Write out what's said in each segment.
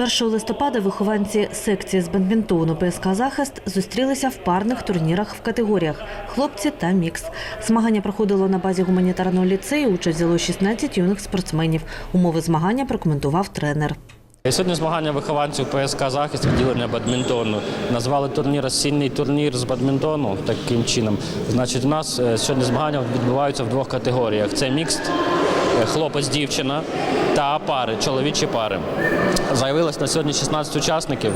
1 листопада вихованці секції з бадмінтону ПСК Захист зустрілися в парних турнірах в категоріях хлопці та мікс. Змагання проходило на базі гуманітарного ліцею. Участь взяло 16 юних спортсменів. Умови змагання прокоментував тренер. Сьогодні змагання вихованців ПСК захист відділення бадмінтону. Назвали турнір осінній турнір з бадмінтону таким чином. Значить, у нас е, сьогодні змагання відбуваються в двох категоріях: це мікст, е, хлопець-дівчина та пари, чоловічі пари. Заявилось на сьогодні 16 учасників,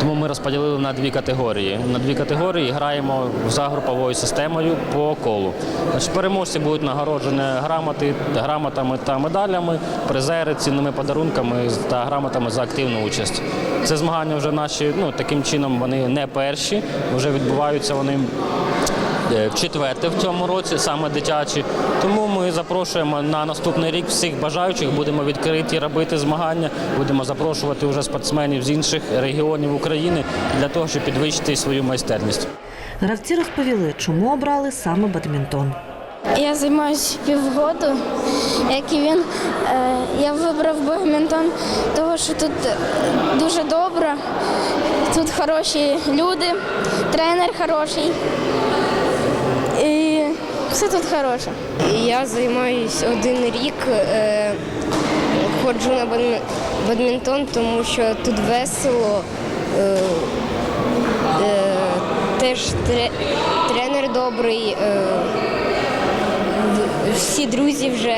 тому ми розподілили на дві категорії. На дві категорії граємо за груповою системою по колу. Значить, переможці будуть нагороджені грамоти, грамотами та медалями, призери цінними подарунками та грамотами за активну участь. Це змагання вже наші, ну таким чином вони не перші, вже відбуваються вони е, в четверте в цьому році, саме дитячі. Тому ми запрошуємо на наступний рік всіх бажаючих. Будемо відкриті робити змагання, будемо запрошувати вже спортсменів з інших регіонів України для того, щоб підвищити свою майстерність. Гравці розповіли, чому обрали саме бадмінтон. Я займаюся півгоду, як і він. Е, Я вибрав бадмінтон, тому що тут дуже добре, тут хороші люди, тренер хороший. Все тут хороше. Я займаюся один рік, е, ходжу на бадмінтон, тому що тут весело. Е, е, теж тренер добрий. Всі друзі вже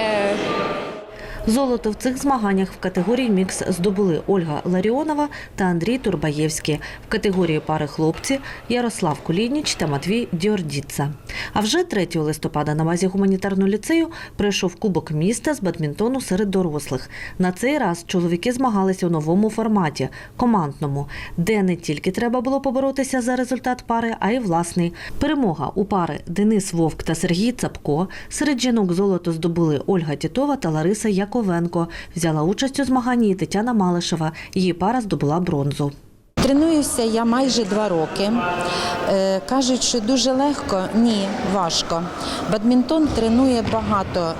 Золото в цих змаганнях в категорії мікс здобули Ольга Ларіонова та Андрій Турбаєвський. В категорії пари хлопці Ярослав Кулініч та Матвій Діордіца. А вже 3 листопада на базі гуманітарного ліцею пройшов Кубок міста з бадмінтону серед дорослих. На цей раз чоловіки змагалися у новому форматі командному, де не тільки треба було поборотися за результат пари, а й власний. Перемога у пари Денис Вовк та Сергій Цапко. Серед жінок золото здобули Ольга Тітова та Лариса Яковенко. Взяла участь у змаганні і Тетяна Малишева. Її пара здобула бронзу. Тренуюся я майже два роки. Е, кажуть, що дуже легко. Ні, важко. Бадмінтон тренує багато е,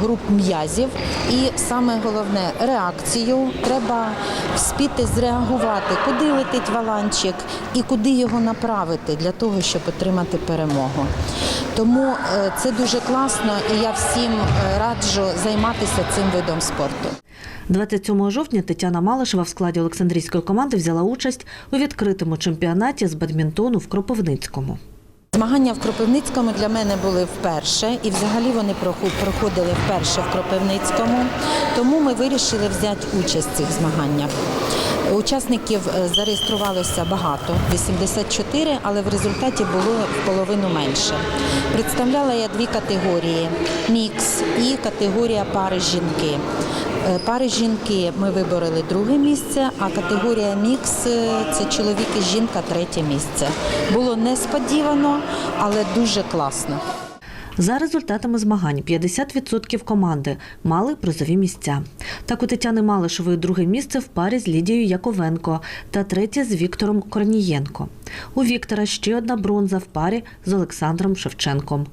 груп м'язів, і саме головне реакцію. Треба вспіти зреагувати, куди летить валанчик і куди його направити для того, щоб отримати перемогу. Тому е, це дуже класно, і я всім е, раджу займатися цим видом спорту. 27 жовтня Тетяна Малишева в складі Олександрійської команди взяла участь у відкритому чемпіонаті з бадмінтону в Кропивницькому. Змагання в Кропивницькому для мене були вперше, і взагалі вони проходили вперше в Кропивницькому. Тому ми вирішили взяти участь в цих змаганнях. Учасників е, зареєструвалося багато 84, але в результаті було в половину менше. Представляла я дві категорії: мікс і категорія пари жінки. Е, Пари жінки ми вибороли друге місце, а категорія мікс е, це чоловік і жінка третє місце. Було несподівано, але дуже класно. За результатами змагань 50% команди мали призові місця. Так у Тетяни Малишевої друге місце в парі з Лідією Яковенко та третє з Віктором Корнієнко. У Віктора ще одна бронза в парі з Олександром Шевченком.